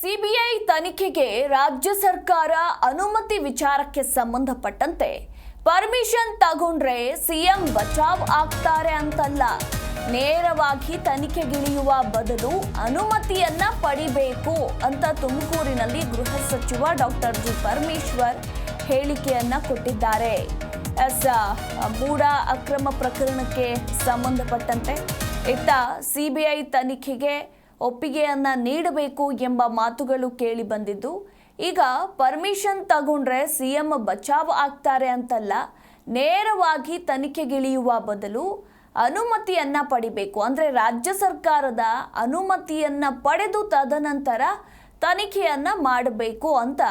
CBI ತನಿಖೆಗೆ ರಾಜ್ಯ ಸರ್ಕಾರ ಅನುಮತಿ ವಿಚಾರಕ್ಕೆ ಸಂಬಂಧಪಟ್ಟಂತೆ ಪರ್ಮಿಷನ್ ತಗೊಂಡ್ರೆ ಸಿಎಂ ಬಚಾವ್ ಆಗ್ತಾರೆ ಅಂತಲ್ಲ. ನೇರವಾಗಿ ತನಿಖೆಗಿಳಿಯುವ ಬದಲು ಅನುಮತಿಯನ್ನ ಪಡಿಬೇಕು ಅಂತ ತುಮಕೂರಿನಲ್ಲಿ ಗೃಹ ಸಚಿವ ಡಾಕ್ಟರ್ ಜಿ ಪರಮೇಶ್ವರ್ ಹೇಳಿಕೆಯನ್ನ ಕೊಟ್ಟಿದ್ದಾರೆ. ಎಸ್ ಮೂಡ ಅಕ್ರಮ ಪ್ರಕರಣಕ್ಕೆ ಸಂಬಂಧಪಟ್ಟಂತೆ ಇತ್ತ ಸಿಬಿಐ ತನಿಖೆಗೆ ಒಪ್ಪಿಗೆಯನ್ನ ನೀಡಬೇಕು ಎಂಬ ಮಾತುಗಳು ಕೇಳಿ ಬಂದಿದ್ದು, ಈಗ ಪರ್ಮಿಷನ್ ತಗೊಂಡ್ರೆ ಸಿಎಂ ಬಚಾವ್ ಆಗ್ತಾರೆ ಅಂತಲ್ಲ, ನೇರವಾಗಿ ತನಿಖೆಗಿಳಿಯುವ ಬದಲು ಅನುಮತಿಯನ್ನ ಪಡಿಬೇಕು. ಅಂದರೆ ರಾಜ್ಯ ಸರ್ಕಾರದ ಅನುಮತಿಯನ್ನ ಪಡೆದು ತದನಂತರ ತನಿಖೆಯನ್ನು ಮಾಡಬೇಕು ಅಂತ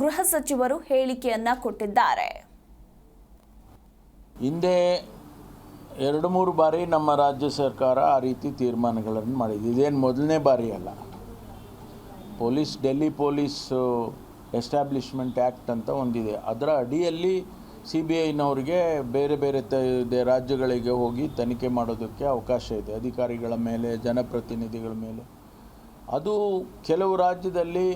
ಗೃಹ ಸಚಿವರು ಹೇಳಿಕೆಯನ್ನು ಕೊಟ್ಟಿದ್ದಾರೆ. ಹಿಂದೆ ಎರಡು ಮೂರು ಬಾರಿ ನಮ್ಮ ರಾಜ್ಯ ಸರ್ಕಾರ ಆ ರೀತಿ ತೀರ್ಮಾನಗಳನ್ನು ಮಾಡಿದೆ. ಇದೇನು ಮೊದಲನೇ ಬಾರಿ ಅಲ್ಲ. Police, Delhi police establishment act ಅಂತ ಒಂದಿದೆ. ಅದರ ಅಡಿಯಲ್ಲಿ ಸಿ ಬಿ ಐನವ್ರಿಗೆ ಬೇರೆ ಬೇರೆ ತ ರಾಜ್ಯಗಳಿಗೆ ಹೋಗಿ ತನಿಖೆ ಮಾಡೋದಕ್ಕೆ ಅವಕಾಶ ಇದೆ. ಅಧಿಕಾರಿಗಳ ಮೇಲೆ, ಜನಪ್ರತಿನಿಧಿಗಳ ಮೇಲೆ. ಅದು ಕೆಲವು ರಾಜ್ಯದಲ್ಲಿ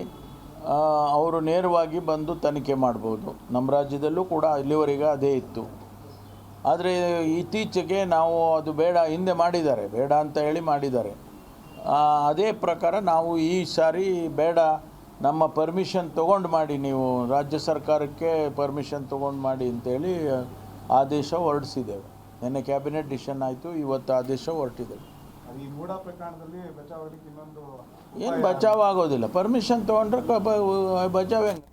ಅವರು ನೇರವಾಗಿ ಬಂದು ತನಿಖೆ ಮಾಡ್ಬೋದು. ನಮ್ಮ ರಾಜ್ಯದಲ್ಲೂ ಕೂಡ ಇಲ್ಲಿವರೆಗೆ ಅದೇ ಇತ್ತು. ಆದರೆ ಇತ್ತೀಚೆಗೆ ನಾವು ಅದು ಬೇಡ ಹಿಂದೆ ಮಾಡಿದ್ದಾರೆ ಬೇಡ ಅಂತ ಹೇಳಿ ಮಾಡಿದ್ದಾರೆ. ಆ, ಅದೇ ಪ್ರಕಾರ ನಾವು ಈ ಸಾರಿ ಬೇಡ ನಮ್ಮ ಪರ್ಮಿಷನ್ ತೊಗೊಂಡು ಮಾಡಿ ನೀವು ರಾಜ್ಯ ಸರ್ಕಾರಕ್ಕೆ ಪರ್ಮಿಷನ್ ತೊಗೊಂಡು ಮಾಡಿ ಅಂತೇಳಿ ಆದೇಶ ಹೊರಡಿಸಿದ್ದೇವೆ. ನಿನ್ನೆ ಕ್ಯಾಬಿನೆಟ್ ಡಿಸಿಷನ್ ಆಯಿತು ಇವತ್ತು ಆದೇಶ ಹೊರಟಿದ್ದೇವೆ. ಏನು ಬಚಾವ್ ಆಗೋದಿಲ್ಲ ಪರ್ಮಿಷನ್ ತೊಗೊಂಡ್ರೆ ಬಚಾವ್ ಹೆಂಗೆ?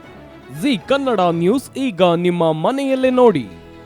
ಜಿ ಕನ್ನಡ ನ್ಯೂಸ್ ಈಗ ನಿಮ್ಮ ಮನೆಯಲ್ಲೇ ನೋಡಿ.